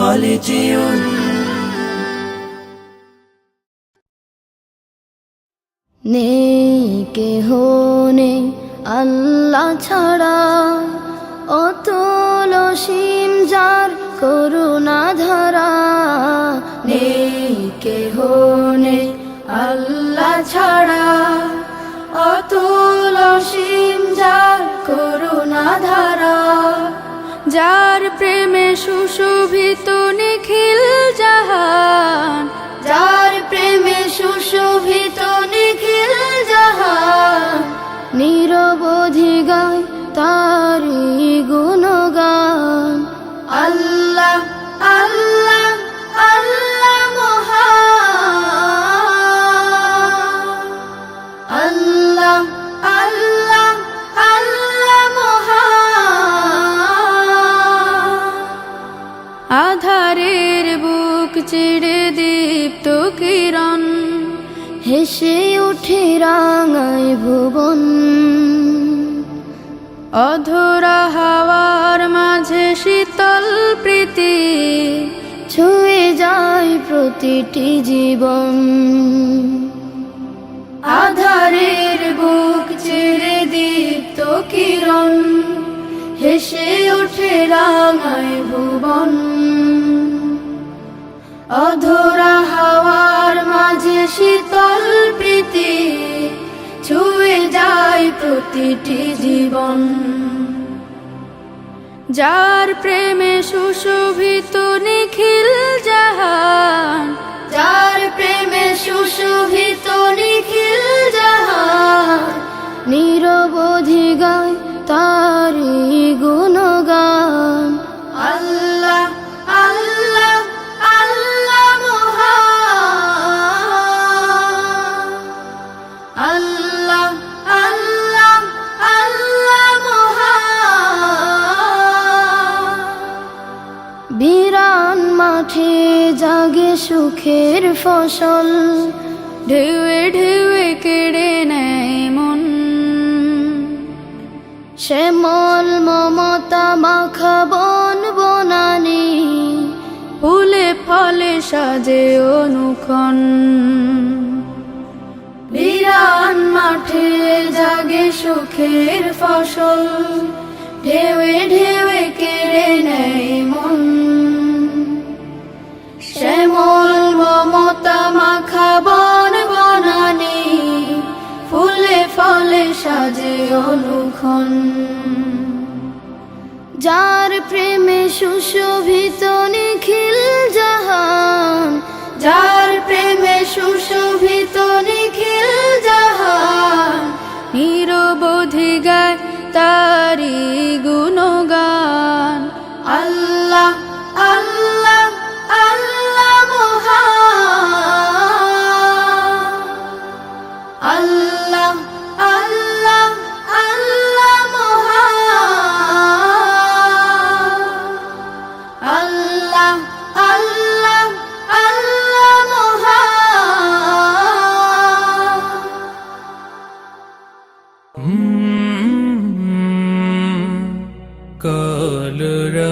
خالدون নেই কেহ নেই আল্লাহ ছাড়া অতুল সীম যার করুণা ধারা নেই কেহ নেই আল্লাহ ছাড়া অতুল সীম যার করুণা ধারা যার প্রেমে সুশোভিত নিখিল জাহান যার প্রেমে সুশোভিত নিখিল জাহান নিরবধি গায় তারি চিড়ে দীপ্ত কিরণ, হেসে উঠে রাঙায় ভুবন। অধরা হাওয়ার মাঝে শীতল প্রীতি ছুঁয়ে যায় প্রতিটি জীবন। আধারের বুক চিরে দীপ্ত কিরণ, হেসে ওঠে রাঙায় ভুবন। অধরা হাওয়ার মাঝে শীতল প্রীতি ছুঁয়ে যায় প্রতিটি জীবন। যার প্রেমে সুশোভিত নিখিল জাহান, যার প্রেমে সুশোভিত নিখিল জাহান, নিরবধি গায় তারি গুণগান। মাঠে জাগে সুখের ফসল। ঢেউয়ে ঢেউয়ে কেড়ে নেয় মন। শ্যামল মমতা মাখা বন বনানি, ফুলে ফলে সাজে অনুক্ষণ। বিরান মাঠে জাগে সুখের ফসল, ঢেউয়ে ঢেউয়ে কেড়ে নেয় মন। সাজে অনুক্ষণ যার প্রেমে সুশোভিত কলরা